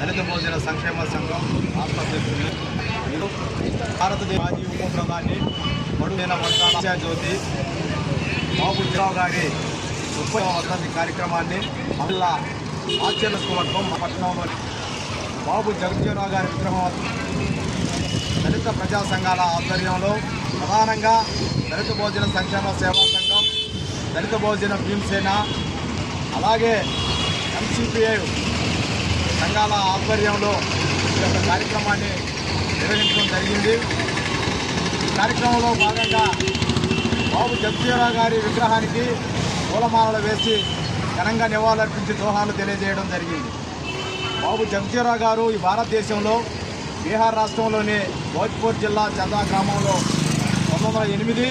దళిత భోజన సంక్షేమ సంఘం ఆసుపత్రి. భారతదేశ మాజీ ఉప ప్రధాని మడుగైన వర్గాల జ్యోతి బాబుజీరావు గారి ముప్పై వసతి కార్యక్రమాన్ని మళ్ళా ఆచరణ స్కూలత్వం పట్టణంలోని బాబు జగజ్జీవరావు గారి విగ్రహం దళిత ప్రజా సంఘాల ఆధ్వర్యంలో ప్రధానంగా దళిత భోజన సంక్షేమ సేవా సంఘం దళిత భోజన భీమసేన అలాగే ఎంసీపీఐ సంఘాల ఆధ్వర్యంలో ఈ యొక్క కార్యక్రమాన్ని నిర్వహించడం జరిగింది. ఈ కార్యక్రమంలో భాగంగా బాబు జగజీవరావు గారి విగ్రహానికి పూలమాలలు వేసి ఘనంగా నివాళులర్పించి దోహాలు తెలియజేయడం జరిగింది. బాబు జగజీవరావు గారు ఈ భారతదేశంలో బీహార్ రాష్ట్రంలోని భోజ్పూర్ జిల్లా చందా గ్రామంలో పంతొమ్మిది వందల ఎనిమిది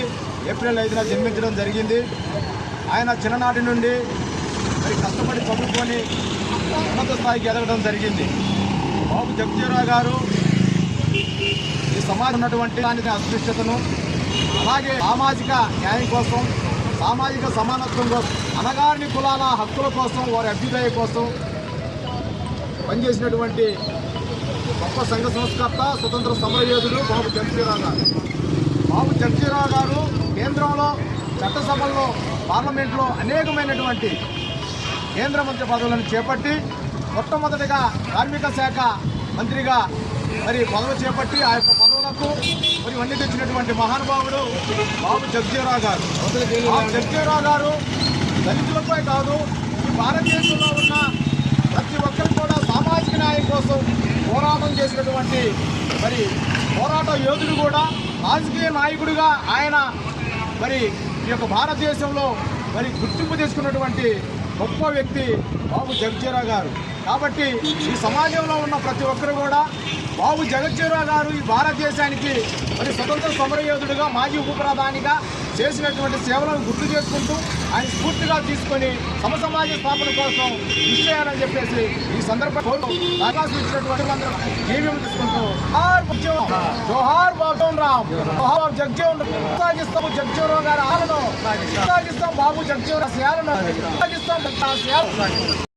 ఏప్రిల్ ఐదున జన్మించడం జరిగింది. ఆయన చిన్ననాటి నుండి మరి కష్టపడి చదువుకొని ఉన్నత స్థాయికి ఎదగడం జరిగింది. బాబు జగజీవరావు గారు ఈ సమాజం ఉన్నటువంటి దానికి అస్పృశ్యతను అలాగే సామాజిక న్యాయం కోసం సామాజిక సమానత్వం కోసం అనగారిని కులాల హక్కుల కోసం వారి అభ్యుదయ కోసం పనిచేసినటువంటి గొప్ప సంఘ సంస్కర్త స్వతంత్ర సమరయోధుడు బాబు జగజీరావు గారు. బాబు జగ్జీరావు గారు కేంద్రంలో చట్టసభల్లో పార్లమెంట్లో అనేకమైనటువంటి కేంద్ర మంత్రి పదవులను చేపట్టి మొట్టమొదటిగా కార్మిక శాఖ మంత్రిగా మరి పదవి చేపట్టి ఆ యొక్క పదవులకు మరి వన్నీ తెచ్చినటువంటి మహానుభావుడు బాబు జగ్జీవరావు గారు. బాబు జగజీవరావు గారు దళితులపై కాదు ఈ భారతదేశంలో ఉన్న ప్రతి ఒక్కరు కూడా సామాజిక న్యాయం కోసం పోరాటం చేసినటువంటి మరి పోరాట యోధుడు కూడా రాజకీయ నాయకుడిగా ఆయన మరి ఈ యొక్క భారతదేశంలో మరి గుర్తింపు తీసుకున్నటువంటి గొప్ప వ్యక్తి బాబు జగజ్జీరా గారు. కాబట్టి ఈ సమాజంలో ఉన్న ప్రతి ఒక్కరు కూడా బాబు జగజ్జీరా గారు ఈ భారతదేశానికి మరి స్వతంత్ర సమరయోధుడిగా మాజీ ఉప ప్రధానిగా చేసినటువంటి సేవలను గుర్తు చేసుకుంటూ ఆయన స్ఫూర్తిగా తీసుకొని సమసమాజ స్థాపన కోసం కృషి చేయాలని చెప్పేసి ఈ సందర్భంలో అవకాశం ఇచ్చినటువంటి వాళ్ళందరూ జీవ్యం తీసుకుంటూ జోహార్ బాబు రామ్. గారి ఆలను కొనసాగిస్తాం బాబు జగజీవరావు సేవలను కొనసాగిస్తాం ఆ సేవలు